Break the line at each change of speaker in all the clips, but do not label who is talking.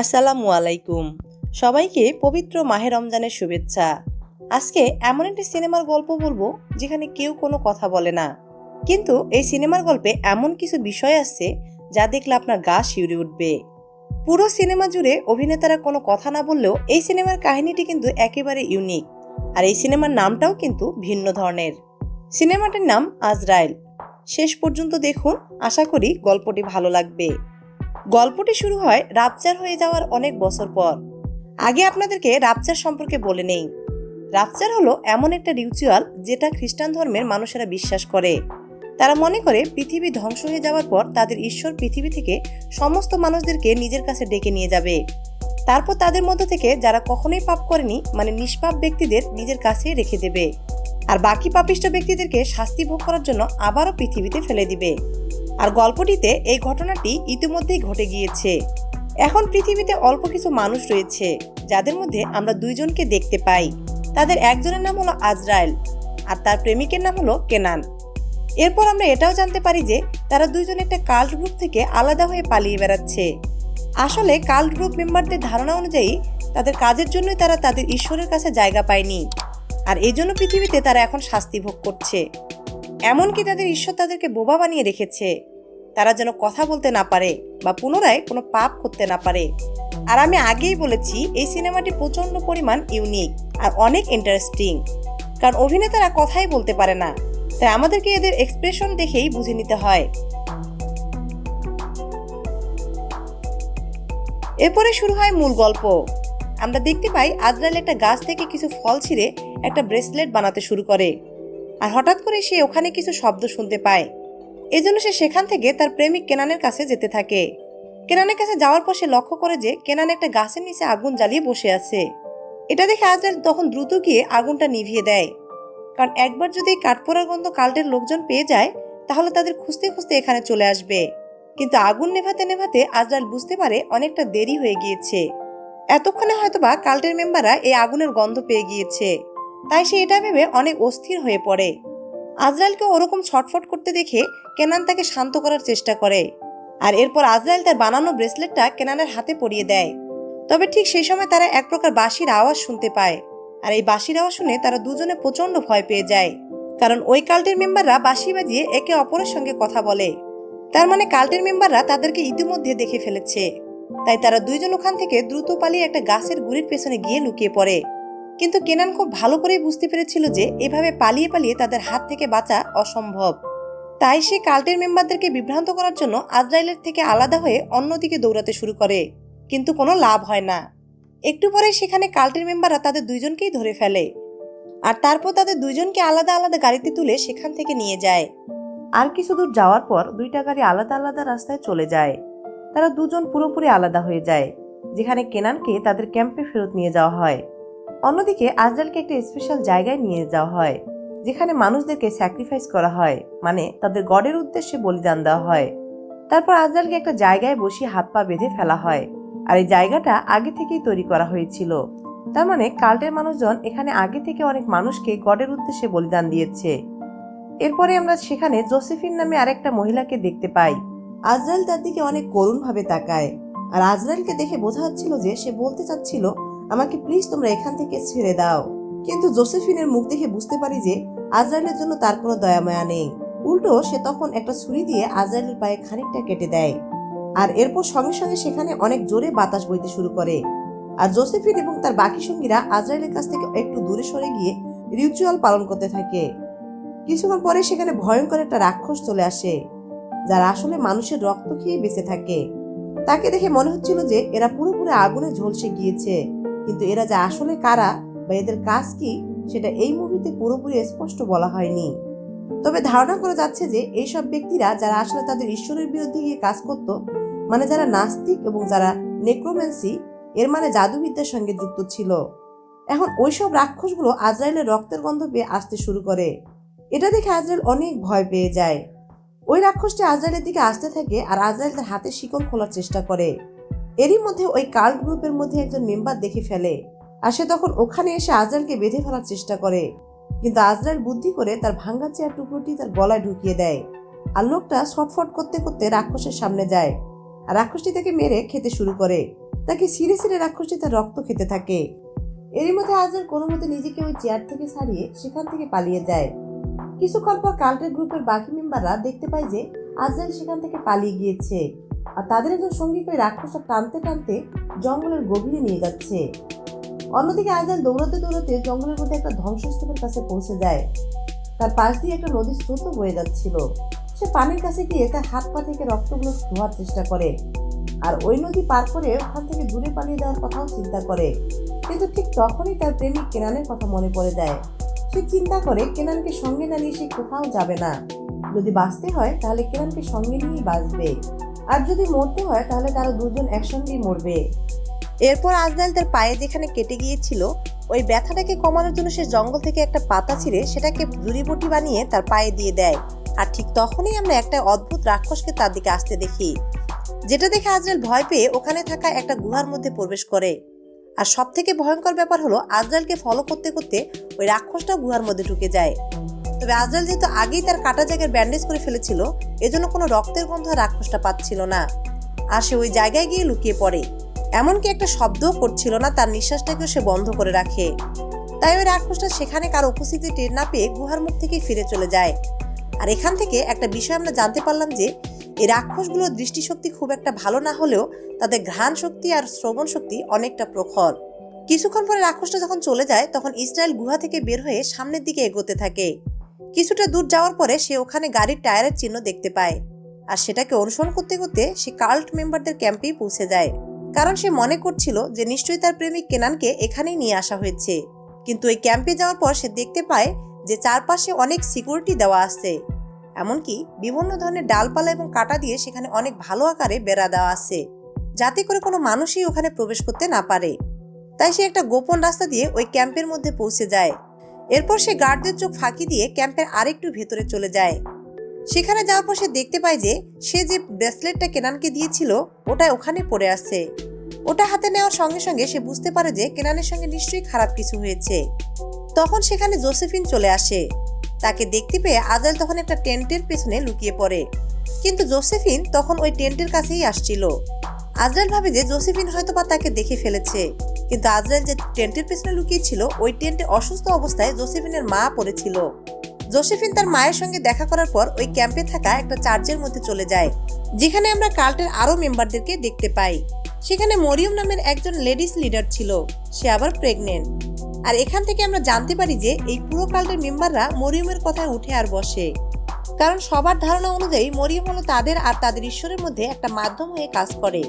আসসালামু আলাইকুম। সবাইকে পবিত্র মাহে রমজানের শুভেচ্ছা। আজকে এমন একটি সিনেমার গল্প বলব, যেখানে কেউ কোনো কথা বলে না। কিন্তু এই সিনেমার গল্পে এমন কিছু বিষয় আছে, যা দেখলে আপনার গা শিউরে উঠবে। পুরো সিনেমা জুড়ে অভিনেতারা কোনো কথা না বললেও এই সিনেমার কাহিনীটি কিন্তু একেবারে ইউনিক। আর এই সিনেমার নামটাও কিন্তু ভিন্ন ধরনের। সিনেমাটির নাম আজরাইল। শেষ পর্যন্ত দেখুন, আশা করি গল্পটি ভালো লাগবে। গল্পটি শুরু হয় রাপচার হয়ে যাওয়ার অনেক বছর পর। আগে আপনাদেরকে রাপচার সম্পর্কে বলে নেই। রাপচার হলো এমন একটা রিচুয়াল যেটা খ্রিস্টান ধর্মের মানুষেরা বিশ্বাস করে। তারা মনে করে পৃথিবী ধ্বংস হয়ে যাওয়ার পর তাদের ঈশ্বর পৃথিবী থেকে সমস্ত মানুষদেরকে নিজের কাছে ডেকে নিয়ে যাবে। তারপর তাদের মধ্য থেকে যারা কখনোই পাপ করেনি মানে নিষ্পাপ ব্যক্তিদের নিজের কাছে রেখে দেবে। আর বাকি পাপিষ্ট ব্যক্তিদেরকে শাস্তি ভোগ করার জন্য আবারও পৃথিবীতে ফেলে দিবে। আর গল্পটিতে এই ঘটনাটি ইতিমধ্যেই ঘটে গিয়েছে। এখন পৃথিবীতে অল্প কিছু মানুষ রয়েছে, যাদের মধ্যে আমরা দুইজনকে দেখতে পাই। তাদের একজনের নাম হলো আজরায়েল আর তার প্রেমিকের নাম হলো কেনান। এরপর আমরা এটাও জানতে পারি যে তারা দুইজন একটা কাল্ট গ্রুপ থেকে আলাদা হয়ে পালিয়ে বেড়াচ্ছে। আসলে কাল্ট গ্রুপ মেম্বারদের ধারণা অনুযায়ী তাদের কাজের জন্যই তারা তাদের ঈশ্বরের কাছে জায়গা পায়নি আর এই জন্য পৃথিবীতে তারা এখন শাস্তি ভোগ করছে। এমনকি তাদের ঈশ্বর তাদেরকে বোবা বানিয়ে রেখেছে। তারা যেন কথা বলতে না পারে বা পুনরায় কোনো পাপ করতে না পারে। আর আমি আগেই বলেছি, এই সিনেমাটি প্রচণ্ড পরিমাণ ইউনিক আর অনেক ইন্টারেস্টিং কারণ অভিনেতারা কথাই বলতে পারে না, তাই আমাদেরকে এদের এক্সপ্রেশন দেখেই বুঝে নিতে হয়। এরপরে শুরু হয় মূল গল্প। আমরা দেখতে পাই আজরাল একটা গাছ থেকে কিছু ফল ছিঁড়ে একটা ব্রেসলেট বানাতে শুরু করে। আর হঠাৎ করে সে ওখানে কিছু শব্দ শুনতে পায়। এজন্য সে সেখান থেকে তার প্রেমিক কেনানের কাছে যেতে থাকে। কেনানের কাছে যাওয়ার পর সে লক্ষ্য করে যে কেনান একটা গাছের নিচে আগুন জ্বালিয়ে বসে আছে। এটা দেখে আজরাল তখন দ্রুত গিয়ে আগুনটা নিভিয়ে দেয়। কারণ একবার যদি কাঠপোড়ার গন্ধ কাল্টের লোকজন পেয়ে যায়, তাহলে তাদের খুঁজতে খুঁজতে এখানে চলে আসবে। কিন্তু আগুন নেভাতে নেভাতে আজরাল বুঝতে পারে অনেকটা দেরি হয়ে গিয়েছে। এতক্ষণে হয়তোবা কাল্টের মেম্বাররা এই আগুনের গন্ধ পেয়ে গিয়েছে। তাই সে এটা ভেবে অনেক অস্থির হয়ে পড়ে। আজরায়েলকে ওরকম ছটফট করতে দেখে কেনান তাকে শান্ত করার চেষ্টা করে আর এরপর আজরাইল তার বানানো ব্রেসলেটটা কেনানের হাতে পরিয়ে দেয়। তবে ঠিক সেই সময় তারা এক প্রকার বাঁশির আওয়াজ শুনতে পায় আর এই বাঁশির আওয়াজ শুনে তারা দুজনে প্রচণ্ড ভয় পেয়ে যায়। কারণ ওই কাল্টের মেম্বাররা বাঁশি বাজিয়ে একে অপরের সঙ্গে কথা বলে। তার মানে কাল্টের মেম্বাররা তাদেরকে ইতিমধ্যে দেখে ফেলেছে। তাই তারা দুইজন ওখান থেকে দ্রুত পালিয়ে একটা গাছের গুড়ির পেছনে গিয়ে লুকিয়ে পড়ে। কিন্তু কেনান খুব ভালো করেই বুঝতে পেরেছিল যে এভাবে পালিয়ে পালিয়ে তাদের হাত থেকে বাঁচা অসম্ভব। তাই সে কাল্টের মেম্বারদেরকে বিভ্রান্ত করার জন্য আজরাইলের থেকে আলাদা হয়ে অন্যদিকে দৌড়াতে শুরু করে। কিন্তু কোনো লাভ হয় না। একটু পরে সেখানে কাল্টের মেম্বাররা তাদের দুইজনকেই ধরে ফেলে। আর তারপর তাদের দুইজনকে আলাদা আলাদা গাড়িতে তুলে সেখান থেকে নিয়ে যায়। আর কিছু দূর যাওয়ার পর দুইটা গাড়ি আলাদা আলাদা রাস্তায় চলে যায়। তারা দুজন পুরোপুরি আলাদা হয়ে যায়, যেখানে কেনানকে তাদের ক্যাম্পে ফেরত নিয়ে যাওয়া হয়। অন্যদিকে আজরালকে একটা স্পেশাল জায়গায় নিয়ে যাওয়া হয়। যেখানে মানুষদেরকে স্যাক্রিফাইস করা হয় মানে তাদের গডের উদ্দেশ্যে বলিদান দেওয়া হয়। তারপর আজরালকে একটা জায়গায় বসিয়ে হাত পা বেঁধে ফেলা হয়। আর এই জায়গাটা আগে থেকেই তৈরি করা হয়েছিল। তার মানে কাল্টের মানুষজন এখানে আগে থেকে অনেক মানুষকে গডের উদ্দেশ্যে বলিদান দিয়েছে। এরপরে আমরা সেখানে জোসেফিন নামে আরেকটা মহিলাকে দেখতে পাই। আজরাইল তার দিকে অনেক করুণভাবে তাকায়। আর আজরাইলকে দেখে বোঝা যাচ্ছিল যে সে বলতে চাচ্ছিল, আমাকে প্লিজ তোমরা এখান থেকে ছেড়ে দাও। কিন্তু জোসেফিনের মুখ দেখে বুঝতে পারি যে আজরাইলের জন্য তার কোনো দয়া মায়া নেই। উল্টো সে তখন একটা ছুরি দিয়ে আজরাইলের পায়ে খানিকটা কেটে দেয়। আর এরপর সঙ্গে সঙ্গে সেখানে অনেক জোরে বাতাস বইতে শুরু করে। আর জোসেফিন এবং তার বাকি সঙ্গীরা আজরাইলের কাছ থেকে একটু দূরে সরে গিয়ে রিচুয়াল পালন করতে থাকে। কিছুক্ষণ পরে সেখানে ভয়ঙ্কর একটা রাক্ষস চলে আসে, যারা আসলে মানুষের রক্ত খেয়ে বেঁচে থাকে। তাকে দেখে মনে হচ্ছিল যে এরা পুরোপুরি আগুনে ঝলসে গিয়েছে, কিন্তু এরা যে আসলে কারা বা এদের কাজ কি, সেটা এই মুভিতে পুরোপুরি স্পষ্ট বলা হয়নি। তবে ধারণা করা যাচ্ছে যে এইসব ব্যক্তিরা যারা আসলে তাদের ঈশ্বরের বিরুদ্ধে গিয়ে কাজ করত মানে যারা নাস্তিক এবং যারা নেক্রোম্যান্সি, এর মানে জাদুবিদ্যার সঙ্গে যুক্ত ছিল। এখন ওইসব রাক্ষসগুলো আজরাইলের রক্তের গন্ধ পেয়ে আসতে শুরু করে। এটা দেখে আজরাইল অনেক ভয় পেয়ে যায়। ওই রাক্ষসটি আজরাইলের দিকে আসতে থাকে আর আজরাইল তার হাতে শিকল খোলার চেষ্টা করে। এরই মধ্যে ওই কাল্ট গ্রুপের মধ্যে একজন মেম্বার দেখে ফেলে। আর সে তখন ওখানে এসে আজরালকে বেঁধে ফেলার চেষ্টা করে। কিন্তু আজরাইল বুদ্ধি করে তার ভাঙ্গা চেয়ার টুকরোটি তার গলায় ঢুকিয়ে দেয়। আর লোকটা ছটফট করতে করতে রাক্ষসের সামনে যায়। আর রাক্ষসটি তাকে মেরে খেতে শুরু করে। তাকে সিঁড়ে সিঁড়ে রাক্ষসটি তার রক্ত খেতে থাকে। এরই মধ্যে আজরাল কোনো মতে নিজেকে ওই চেয়ার থেকে সারিয়ে সেখান থেকে পালিয়ে যায়। কিছুক্ষণ পর কাল্টের গ্রুপের বাকি মেম্বাররা দেখতে পায় যে আজরাল সেখান থেকে পালিয়ে গিয়েছে। আর তাদের একজন সঙ্গীকে রাক্ষসটা টানতে টানতে জঙ্গলের গভীরে নিয়ে যাচ্ছে। অন্যদিকে আজরাল দৌড়াতে দৌড়াতে জঙ্গলের মধ্যে একটা ধ্বংসস্তূপের কাছে পৌঁছে যায়। তার পাশ দিয়ে একটা নদীর স্রোত বয়ে যাচ্ছিল। সে পানির কাছে গিয়ে তার হাত পা থেকে রক্তগুলো ধোয়ার চেষ্টা করে। আর ওই নদী পার করে ওখান থেকে দূরে পালিয়ে যাওয়ার কথাও চিন্তা করে। কিন্তু ঠিক তখনই তার প্রেমিক কেনানের কথা মনে পড়ে দেয় সে চিন্তা করে, কেনানকে সঙ্গে না নিয়ে সে কোথাও যাবে না। যদি বাঁচতে হয়, তাহলে কেনানকে সঙ্গে নিয়েই বাঁচবে। আর যদি মরতে হয়, তাহলে তারা দুজন একসঙ্গেই মরবে। এরপর আজরাইল তার পায়ে যেখানে কেটে গিয়েছিল, ওই ব্যথাটাকে কমানোর জন্য সে জঙ্গল থেকে একটা পাতা ছিঁড়ে সেটাকে জুড়িবুটি বানিয়ে তার পায়ে দিয়ে দেয়। আর ঠিক তখনই আমরা একটা অদ্ভুত রাক্ষসকে তার দিকে আসতে দেখি, যেটা দেখে আজরাইল ভয় পেয়ে ওখানে থাকা একটা গুহার মধ্যে প্রবেশ করে। আর সব থেকে ভয়ঙ্কর ব্যাপার হলো আজরাইলকে ফলো করতে করতে ওই রাক্ষসটা গুহার মধ্যে ঢুকে যায়। তবে আজরাইল যেহেতু আগেই তার কাটা জায়গায় ব্যান্ডেজ করে ফেলেছিল, এজন্য কোনো রক্তের গন্ধ রাক্ষসটা পাচ্ছিল না। আর সে ওই জায়গায় গিয়ে লুকিয়ে পড়ে। এমনকি একটা শব্দও করছিল না, তার নিঃশ্বাসটাকেও সে বন্ধ করে রাখে। তাই ওই রাক্ষসটা সেখানে কারও উপস্থিতি টের না পেয়ে গুহার মুখ থেকে ফিরে চলে যায়। আর এখান থেকে একটা বিষয় আমরা জানতে পারলাম যে, এই রাক্ষসগুলোর দৃষ্টিশক্তি খুব একটা ভালো না হলেও তাদের ঘ্রাণ শক্তি আর শ্রবণ শক্তি অনেকটা প্রখর। কিছুক্ষণ পরে রাক্ষসটা যখন চলে যায়, তখন ইসরায়েল গুহা থেকে বের হয়ে সামনের দিকে এগোতে থাকে। কিছুটা দূর যাওয়ার পরে সে ওখানে গাড়ির টায়ারের চিহ্ন দেখতে পায়। আর সেটাকে অনুসরণ করতে করতে সে কাল্ট মেম্বারদের ক্যাম্পেই পৌঁছে যায়। কারণ সে মনে করছিল যে নিশ্চয়ই তার প্রেমিক কেনানকে এখানেই নিয়ে আসা হয়েছে। কিন্তু এই ক্যাম্পে যাওয়ার পর সে দেখতে পায় যে চারপাশে অনেক সিকিউরিটি দেওয়া আছে। এমনকি বিভিন্ন ধরনের ডালপালা এবং কাটা দিয়ে সেখানে অনেক ভালো আকারে বেড়া দেওয়া আছে, যাতে করে কোনো মানুষই ওখানে প্রবেশ করতে না পারে। তাই সে একটা গোপন রাস্তা দিয়ে ওই ক্যাম্পের মধ্যে পৌঁছে যায়। এরপর সে গার্ডদের চোখ ফাঁকি দিয়ে ক্যাম্পের আরেকটু ভেতরে চলে যায়। সেখানে যাওয়ার পর সে দেখতে পায় যে সে যে ব্রেসলেটটা কেনানকে দিয়েছিল, ওটা ওখানে পড়ে আছে। ওটা হাতে নেওয়ার সঙ্গে সঙ্গে সে বুঝতে পারে যে কেনানের সঙ্গে নিশ্চয়ই খারাপ কিছু হয়েছে। তখন সেখানে জোসেফিন চলে আসে। তাকে দেখতে পেয়ে আজাল তখন একটা টেন্টের পেছনে লুকিয়ে পড়ে। কিন্তু জোসেফিন তখন ওই টেন্টের কাছেই আসছিল। আজরাল ভাবে যে জোসেফিন হয়তো বা তাকে দেখে ফেলেছে। কিন্তু আজরাল যে টেন্টের পেছনে লুকিয়েছিল ওই টেন্টে অসুস্থ অবস্থায় জোসেফিনের মা পড়েছিল। জোসেফিন তার মায়ের সঙ্গে দেখা করার পর ওই ক্যাম্পে থাকা একটা চার্চের মধ্যে চলে যায়, যেখানে আমরা কাল্টের আরও মেম্বারদেরকে দেখতে পাই। সেখানে মরিয়ম নামের একজন লেডিস লিডার ছিল, সে আবার প্রেগনেন্ট। আর এখান থেকে আমরা জানতে পারি যে এই পুরো কাল্টের মেম্বাররা মরিয়মের কথায় উঠে আর বসে। কারণ সবার ধারণা অনুযায়ী মরিয়ম হলো তাদের আর তাদের ঈশ্বরের মধ্যে একটা মাধ্যম হয়ে কাজ করে।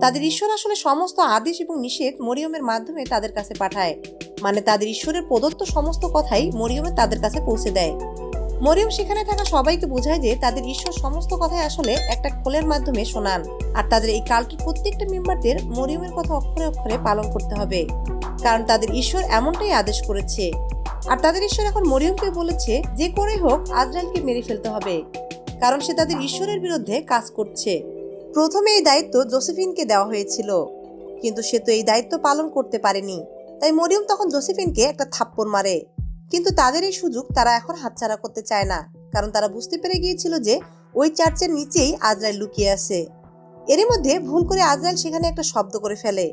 তাদের ঈশ্বর আসলে সমস্ত আদেশ এবং নিষেধ মরিয়মের মাধ্যমে তাদের কাছে পাঠায়। মানে তাদের ঈশ্বরের প্রদত্ত সমস্ত কথাই মরিয়মের তাদের কাছে পৌঁছে দেয়। মরিয়ম সেখানে থাকা সবাইকে বোঝায় যে তাদের ঈশ্বর সমস্ত কথাই আসলে একটা খোলের মাধ্যমে শোনান। আর তাদের এই কাল্টের প্রত্যেকটা মেম্বারদের মরিয়মের কথা অক্ষরে অক্ষরে পালন করতে হবে। কারণ তাদের ঈশ্বর এমনটাই আদেশ করেছে। আর তাদের ঈশ্বর এখন মরিয়মকে বলেছে যে করে হোক আজরাইলকে মেরে ফেলতে হবে। কারণ সে তাদের ঈশ্বরের বিরুদ্ধে কাজ করছে। প্রথমে এই দায়িত্ব জোসেফিনকে দেওয়া হয়েছিল। কিন্তু সে তো এই দায়িত্ব পালন করতে পারেনি। তাই মরিয়ম তখন জোসেফিনকে একটা থাপ্পড় মারে। কিন্তু তাদের এই সুযোগ তারা এখন হাতছাড়া করতে চায় না, কারণ তারা বুঝতে পেরে গিয়েছিল যে ওই চার্চের নিচেই আজরাইল লুকিয়ে আছে। এরই মধ্যে ভুল করে আজরাইল সেখানে একটা শব্দ করে ফেলে।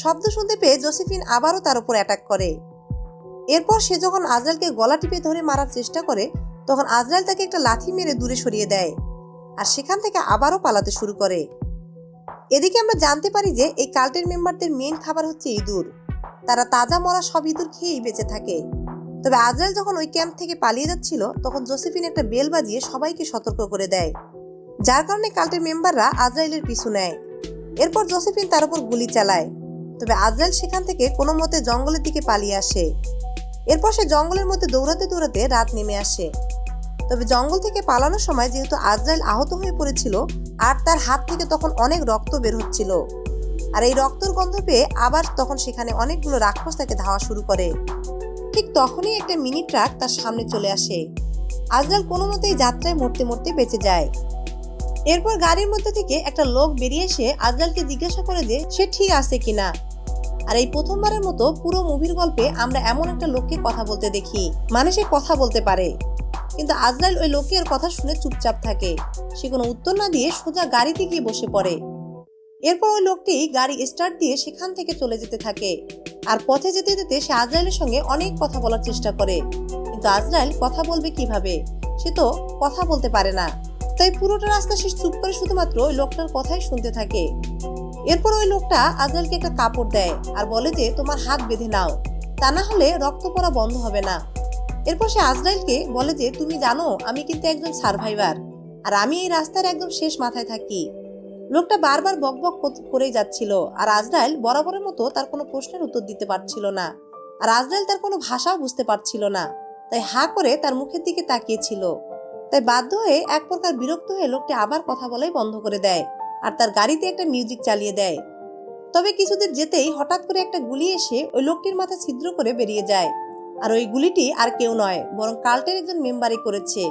শব্দ শুনতে পেয়ে জোসেফিন আবারও তার উপর অ্যাটাক করে। এরপর সে যখন আজরাইলকে গলা টিপে ধরে মারার চেষ্টা করে, তখন আজরাইল তাকে একটা লাথি মেরে দূরে সরিয়ে দেয় আর সেখান থেকে আবারও পালাতে শুরু করে। এদিকে আমরা জানতে পারি যে এই কাল্টের মেম্বারদের মেন খাবার হচ্ছে ইঁদুর। তারা তাজা মরা সব ইঁদুর খেয়েই বেঁচে থাকে। তবে আজরাইল যখন ওই ক্যাম্প থেকে পালিয়ে যাচ্ছিল, তখন জোসেফিন একটা বেল বাজিয়ে সবাইকে সতর্ক করে দেয়। যার কারণে কাল্টের মেম্বাররা আজরাইলের পিছু নেয়। এরপর জোসেফিন তার উপর গুলি চালায়। তবে আজরাইল সেখান থেকে কোনো মতে জঙ্গলের দিকে পালিয়ে আসে। এরপর সে জঙ্গলের মধ্যে দৌড়াতে দৌড়াতে রাত নেমে আসে। তবে জঙ্গল থেকে পালানোর সময় যেহেতু আজরাইল আহত হয়ে পড়েছিল, আর তার হাত থেকে তখন অনেক রক্ত বের হচ্ছিল। আর এই রক্তর গন্ধ পেয়ে আবার তখন সেখানে অনেকগুলো রাক্ষস তাকে ধাওয়া শুরু করে। ঠিক তখনই একটা মিনি ট্রাক তার সামনে চলে আসে। আজরাল কোনো মতেই যাত্রায় মরতে মরতে বেঁচে যায়। এরপর গাড়ির মধ্যে থেকে একটা লোক বেরিয়ে এসে আজরালকে জিজ্ঞাসা করে যে, সে ঠিক আছে কিনা? আর এই প্রথমবারের মতো পুরো মুভির গল্পে আমরা এমন একটা লোককে কথা বলতে দেখি। মানে সে কথা বলতে পারে। কিন্তু আজরাইল ওই লোকের কথা শুনে চুপচাপ থাকে। সে কোনো উত্তর না দিয়ে সোজা গাড়িতে গিয়ে বসে পড়ে। এরপর ওই লোকটি গাড়ি স্টার্ট দিয়ে সেখান থেকে চলে যেতে থাকে। আর পথে যেতে যেতে সে আজরাইলের সঙ্গে অনেক কথা বলার চেষ্টা করে। কিন্তু আজরাইল কথা বলবে কীভাবে? সে তো কথা বলতে পারে না। তাই পুরোটা রাস্তা সে চুপ করে শুধুমাত্র ওই লোকটার কথাই শুনতে থাকে। এরপর ওই লোকটা আজরাইলকে একটা কাপড় দেয় আর বলে যে, তোমার হাত বেঁধে নাও। তা না হলে রক্ত পড়া বন্ধ হবে না। এরপর সে আজরাইলকে বলে যে, তুমি জানো, আমি কিন্তু একজন সার্ভাইভার আর আমি এই রাস্তার একদম শেষ মাথায় থাকি। লোকটা বারবার বকবক করেই যাচ্ছিল, আর আজরাইল বরাবরের মতো তার কোনো প্রশ্নের উত্তর দিতে পারছিল না। আর আজরাইল তার কোনো ভাষাও বুঝতে পারছিল না। তাই হা করে তার মুখের দিকে তাকিয়েছিল। তাই বাধ্য হয়ে এক প্রকার বিরক্ত হয়ে লোকটি আবার কথা বলাই বন্ধ করে দেয়, আর তার গাড়িতে একটা মিউজিক চালিয়ে দেয়। তবে কিছুদিন যেতেই হঠাৎ করে একটা গুলি এসে ওই লোকটির মাথা ছিদ্র করে বেরিয়ে যায়। আর ওই গুলিটি আর কেউ নয়, বরং কাল্টের একজন মেম্বারই করেছে।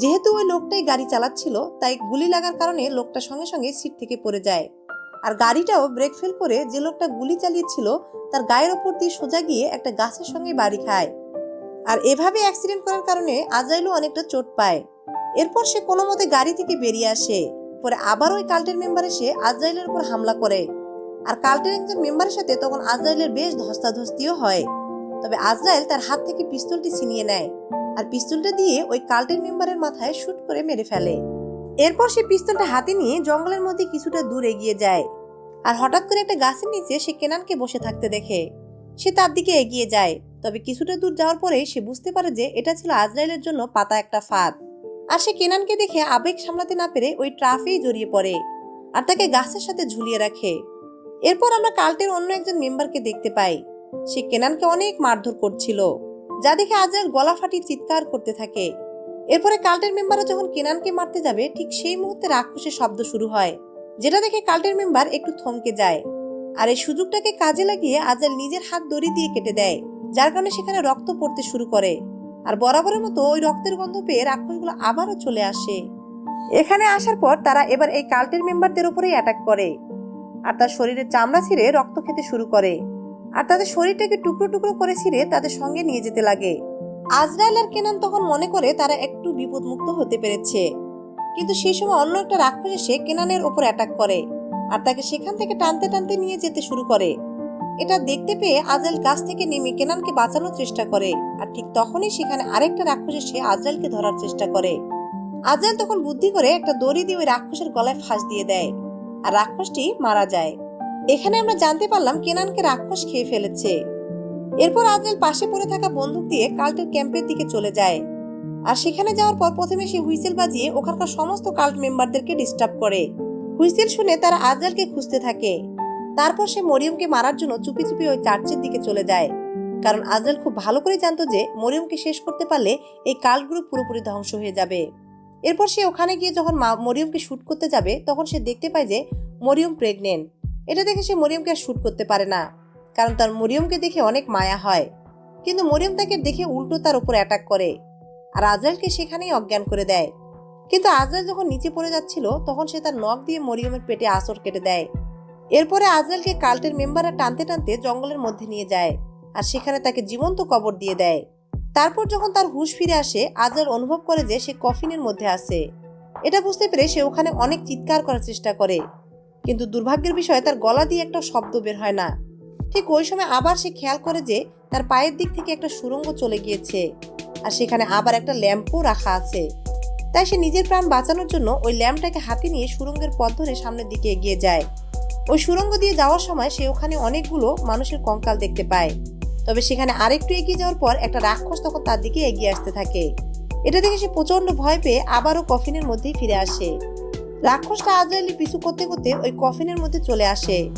যেহেতু ওই লোকটাই গাড়ি চালাচ্ছিল, তাই গুলি লাগার কারণে লোকটা সঙ্গে সঙ্গে সিট থেকে পড়ে যায়। আর গাড়িটাও ব্রেক ফেল করে যে লোকটা গুলি চালিয়েছিল, তার গায়ের ওপর দিয়ে সোজা গিয়ে একটা গাছের সঙ্গে বাড়ি খায়। আর এভাবে অ্যাক্সিডেন্ট করার কারণে আজাইলও অনেকটা চোট পায়। এরপর সে কোনো মতে গাড়ি থেকে বেরিয়ে আসে। পরে আবার ওই কাল্টের মেম্বার এসে আজরাইলের উপর হামলা করে। আর কাল্টের একজন মেম্বারের সাথে তখন আজরাইলের বেশ ধস্তাধস্তিও হয়। তবে আজরাইল তার হাত থেকে পিস্তলটি ছিনিয়ে নেয়। আর পিস্তলটা দিয়ে ওই কাল্টের মেম্বারের মাথায় শুট করে মেরে ফেলে। এরপর সে পিস্তলটা হাতে নিয়ে জঙ্গলের মধ্যে কিছুটা দূর এগিয়ে যায়। আর হঠাৎ করে একটা গাছের নিচে সে কেনানকে বসে থাকতে দেখে। সে তার দিকে এগিয়ে যায়, তবে কিছুটা দূর যাওয়ার পরে সে বুঝতে পারে যে এটা ছিল আজরাইলের জন্য পাতা একটা ফাঁদ। আর সে কেনানকে দেখে আবেগ সামলাতে না পেরে ওই ট্রাফেই জড়িয়ে পড়ে আর তাকে গাছের সাথে ঝুলিয়ে রাখে। এরপর আমরা কাল্টের অন্য একজন মেম্বারকে দেখতে পাই। সে কেনানকে অনেক মারধর করছিল। যা দেখে আজরাইল গলা ফাটিয়ে চিৎকার করতে থাকে। এরপরে কাল্টের মেম্বারও যখন কেনানকে মারতে যাবে, ঠিক সেই মুহূর্তে রাক্ষসের শব্দ শুরু হয়, যেটা দেখে কাল্টের মেম্বার একটু থমকে যায়। আর এই সুযোগটাকে কাজে লাগিয়ে আজরাইল নিজের হাত দড়ি দিয়ে কেটে দেয়, যার কারণে সেখানে রক্ত পড়তে শুরু করে। আর বরাবরের মতো ওই রক্তের গন্ধ পেয়ে রাক্ষসগুলো আবারও চলে আসে। এখানে আসার পর তারা এবার এই কাল্টের মেম্বারদের উপরেই অ্যাটাক করে, আর তার শরীরের চামড়া ছিঁড়ে রক্ত খেতে শুরু করে। আর তাদের শরীরটাকে টুকরো টুকরো করে ছিঁড়ে তাদের সঙ্গে নিয়ে যেতে লাগে। আজরায়েল আর কেনান তখন মনে করে তারা একটু বিপদমুক্ত হতে পেরেছে। কিন্তু সেই সময় অন্য একটা রাক্ষস এসে কেনানের ওপর অ্যাটাক করে আর তাকে সেখান থেকে টানতে টানতে নিয়ে যেতে শুরু করে। এটা দেখতে পেয়ে আজরাইল গাছ থেকে নেমে কেনানকে বাঁচানোর চেষ্টা করে আর ঠিক তখনই সেখানে আরেকটা রাক্ষস এসে আজরাইলকে ধরার চেষ্টা করে। আজরাইল তখন বুদ্ধি করে একটা দড়ি দিয়ে ওই রাক্ষসের গলায় ফাঁস দিয়ে দেয় আর রাক্ষসটি মারা যায়। এখানে আমরা জানতে পারলাম কেনানকে রাক্ষস খেয়ে ফেলেছে। এরপর আজরাইল পাশে পড়ে থাকা বন্দুক দিয়ে কাল্টের ক্যাম্পের দিকে চলে যায়। আর সেখানে যাওয়ার পর প্রথমে সে হুইসেল বাজিয়ে ওখানকার সমস্ত কাল্ট মেম্বারদেরকে ডিস্টার্ব করে। হুইসেল শুনে তারা আজরাইলকে খুঁজতে থাকে। তারপর সে মরিয়মকে মারার জন্য চুপি চুপি ওই চার্চের দিকে চলে যায়। কারণ আজরাইল খুব ভালো করে জানতো যে মরিয়মকে শেষ করতে পারলে এই কাল্ট গ্রুপ পুরোপুরি ধ্বংস হয়ে যাবে। এরপর সে ওখানে গিয়ে যখন মরিয়মকে শুট করতে যাবে, তখন সে দেখতে পায় যে মরিয়ম প্রেগনেন্ট এটা দেখে সে মরিয়মকে আর শ্যুট করতে পারে না। কারণ তার মরিয়মকে দেখে অনেক মায়া হয়। কিন্তু মরিয়ম তাকে দেখে উল্টো তার উপর অ্যাটাক করে। আর আজরাইলকে সেখানেই অজ্ঞান করে দেয়। কিন্তু আজরাইল যখন নিচে পড়ে যাচ্ছিল, তখন সে তার নখ দিয়ে মরিয়মের পেটে আসর কেটে দেয়। এরপরে আজরাইলকে কাল্টের মেম্বাররা টানতে টানতে জঙ্গলের মধ্যে নিয়ে যায় আর সেখানে তাকে জীবন্ত কবর দিয়ে দেয়। তারপর যখন তার হুশ ফিরে আসে, আজরাইল অনুভব করে যে সে কফিনের মধ্যে আছে। এটা বুঝতে পেরে সে ওখানে অনেক চিৎকার করার চেষ্টা করে। কিন্তু দুর্ভাগ্যের বিষয়ে, তার গলা দিয়ে একটা শব্দ বের হয় না। ঠিক ওই সময় আবার সে খেয়াল করে যে তার পায়ের দিক থেকে একটা সুড়ঙ্গ চলে গিয়েছে আর সেখানে আবার একটা ল্যাম্পও রাখা আছে। তাই সে নিজের প্রাণ বাঁচানোর জন্য ওই ল্যাম্পটাকে হাতে নিয়ে সুরঙ্গের পথ ধরে সামনের দিকে এগিয়ে যায়। ওই সুরঙ্গ দিয়ে যাওয়ার সময় সে ওখানে অনেকগুলো মানুষের কঙ্কাল দেখতে পায়। তবে সেখানে আরেকটু এগিয়ে যাওয়ার পর একটা রাক্ষস তখন তার দিকে এগিয়ে আসতে থাকে। এটা দেখে সে প্রচণ্ড ভয় পেয়ে আবারও কফিনের মধ্যেই ফিরে আসে। রাক্ষসটা আজরাইলি পিছু করতে করতে ওই কফিনের মধ্যে চলে আসে।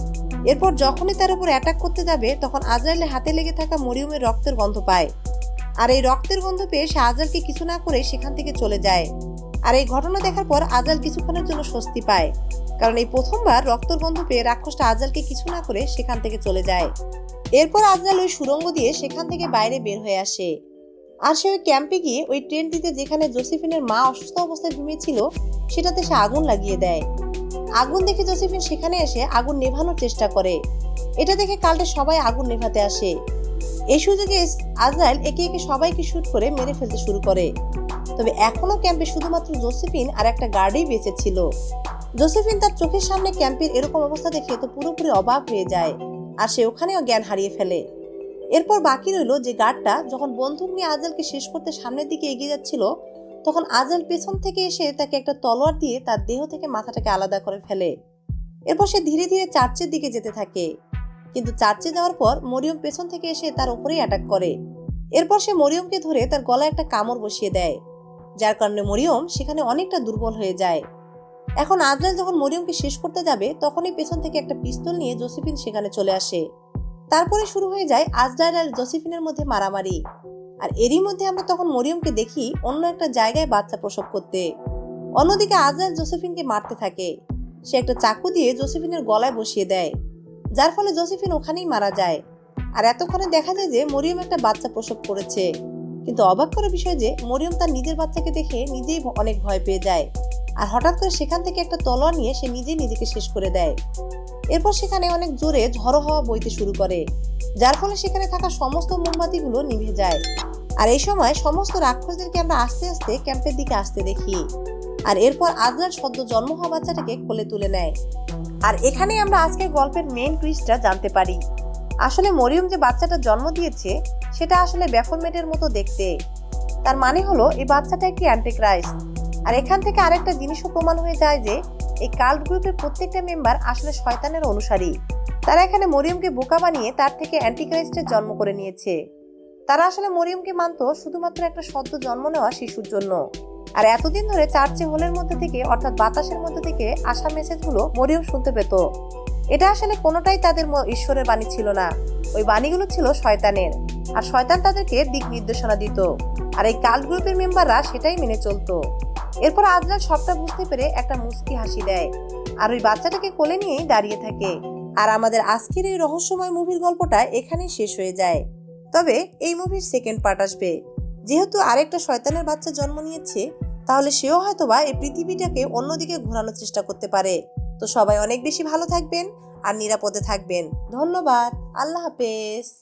এরপর যখনই তার উপর অ্যাটাক করতে যাবে, তখন আজরাইলের হাতে লেগে থাকা মরিয়মের রক্তের গন্ধ পায়। আর এই রক্তের গন্ধ পেয়ে সে আজালকে কিছু না করে সেখান থেকে চলে যায়। আর এই ঘটনা দেখার পর আজাল কিছুক্ষণের জন্য স্বস্তি পায়। কারণ এই প্রথমবার রক্তের গন্ধ পেয়ে রাক্ষসটা আজালকে কিছু না করে সেখান থেকে চলে যায়। এরপর আজরাল ওই সুরঙ্গ দিয়ে সেখান থেকে বাইরে বের হয়ে আসে। আর সে ওই ক্যাম্পে গিয়ে ওই ট্রেনটিতে যেখানে জোসেফিনের মা অসুস্থ অবস্থায় ঘুমিয়েছিল, সেটাতে সে আগুন লাগিয়ে দেয়। আগুন দেখে জোসেফিন সেখানে এসে আগুন নেভানোর চেষ্টা করে। এটা দেখে কালটে সবাই আগুন নেভাতে আসে। এই সুযোগে আজরাইল একে একে সবাইকে শ্যুট করে মেরে ফেলতে শুরু করে। তবে এখনও ক্যাম্পে শুধুমাত্র জোসেফিন আর একটা গার্ডই বেঁচে ছিল। জোসেফিন তার চোখের সামনে ক্যাম্পের এরকম অবস্থা দেখে তো পুরোপুরি অবাক হয়ে যায়। আর সে ওখানেও জ্ঞান হারিয়ে ফেলে। এরপর বাকি রইল যে গার্ডটা যখন বন্দুক নিয়ে আজলকে শেষ করতে সামনের দিকে এগিয়ে যাচ্ছিল, তখন আজল পেছন থেকে এসে তাকে একটা তলোয়ার দিয়ে তার দেহ থেকে মাথাটাকে আলাদা করে ফেলে। এরপর সে ধীরে ধীরে চার্চের দিকে যেতে থাকে। কিন্তু চার্চে যাওয়ার পর মরিয়ম পেছন থেকে এসে তার উপরেই অ্যাটাক করে। এরপর সে মরিয়মকে ধরে তার গলায় একটা কামড় বসিয়ে দেয়। যার কারণে মরিয়ম সেখানে অনেকটা দুর্বল হয়ে যায়। এখন আজরাল যখন মরিয়মকে শেষ করতে যাবে, তখনই পেছন থেকে একটা পিস্তল নিয়ে জোসেফিন সেখানে চলে আসে। তারপরে শুরু হয়ে যায় আজরাইল আর জোসেফিনের মধ্যে মারামারি। আর এরই মধ্যে আমরা তখন মরিয়মকে দেখি অন্য একটা জায়গায় বাচ্চা প্রসব করতে। অন্যদিকে আজরাইল জোসেফিনকে মারতে থাকে। সে একটা চাকু দিয়ে জোসেফিনের গলায় বসিয়ে দেয়। যার ফলে জোসেফিন ওখানেই মারা যায়। আর এতক্ষণে দেখা যায় যে মরিয়ম একটা বাচ্চা প্রসব করেছে। কিন্তু অবাক করার বিষয় যে মরিয়ম তার নিজের বাচ্চাকে দেখে নিজেই অনেক ভয় পেয়ে যায়। আর হঠাৎ করে সেখান থেকে একটা তলোয়ার নিয়ে সে নিজেই নিজেকে শেষ করে দেয়। এরপর সেখানে অনেক জোরে ঝড়ো হাওয়া বইতে শুরু করে, যার ফলে সেখানে থাকা সমস্ত মোমবাতিগুলো নিভে যায়। আর এই সময় সমস্ত রাক্ষসদেরকে আমরা আস্তে আস্তে ক্যাম্পের দিকে আসতে দেখি। আর এরপর আজরার সদ্য জন্ম হওয়া বাচ্চাটাকে কোলে তুলে নেয়। আর এখানেই আমরা আজকের গল্পের মেইন টুইস্টটা জানতে পারি। আসলে মরিয়ম যে বাচ্চাটা জন্ম দিয়েছে, সেটা আসলে ব্যাফরমেটের মতো দেখতে। তার মানে হলো, এই বাচ্চাটা একটি অ্যান্টিক্রাইস্ট আর এখান থেকে আরেকটা জিনিসও প্রমাণ হয়ে যায় যে, এই কাল্ট গ্রুপের প্রত্যেকটা মেম্বার আসলে শয়তানের অনুসারী। তারা এখানে মরিয়মকে বোকা বানিয়ে তার থেকে অ্যান্টিক্রাইস্টের জন্ম করে নিয়েছে। তারা আসলে মরিয়মকে মানতো শুধুমাত্র একটা সদ্য জন্ম নেওয়া শিশুর জন্য। আর এতদিন ধরে চার্চে হোলের মধ্যে থেকে, অর্থাৎ বাতাসের মধ্যে থেকে আসা মেসেজগুলো মরিয়ম শুনতে পেত। এটা আসলে কোনোটাই তাদের ঈশ্বরের বাণী ছিল না। ওই বাণীগুলো ছিল শয়তানের। আর শয়তান তাদেরকে দিক নির্দেশনা দিত। আর এই কাল্ট গ্রুপের মেম্বাররা সেটাই মেনে চলতো। এরপর আজরাল সবটা বুঝতে পেরে একটা মুস্কি হাসি দেয়। আর ওই বাচ্চাটাকে কোলে নিয়েই দাঁড়িয়ে থাকে। আর আমাদের আজকের এই রহস্যময় মুভির গল্পটা এখানেই শেষ হয়ে যায়। তবে এই মুভির সেকেন্ড পার্ট আসবে। যেহেতু আরেকটা শয়তানের বাচ্চা জন্ম নিয়েছে, তাহলে সেও হয়তোবা এই পৃথিবীটাকে অন্যদিকে ঘোরানোর চেষ্টা করতে পারে। তো সবাই অনেক বেশি ভালো থাকবেন আর নিরাপদে থাকবেন। ধন্যবাদ। আল্লাহ হাফেজ।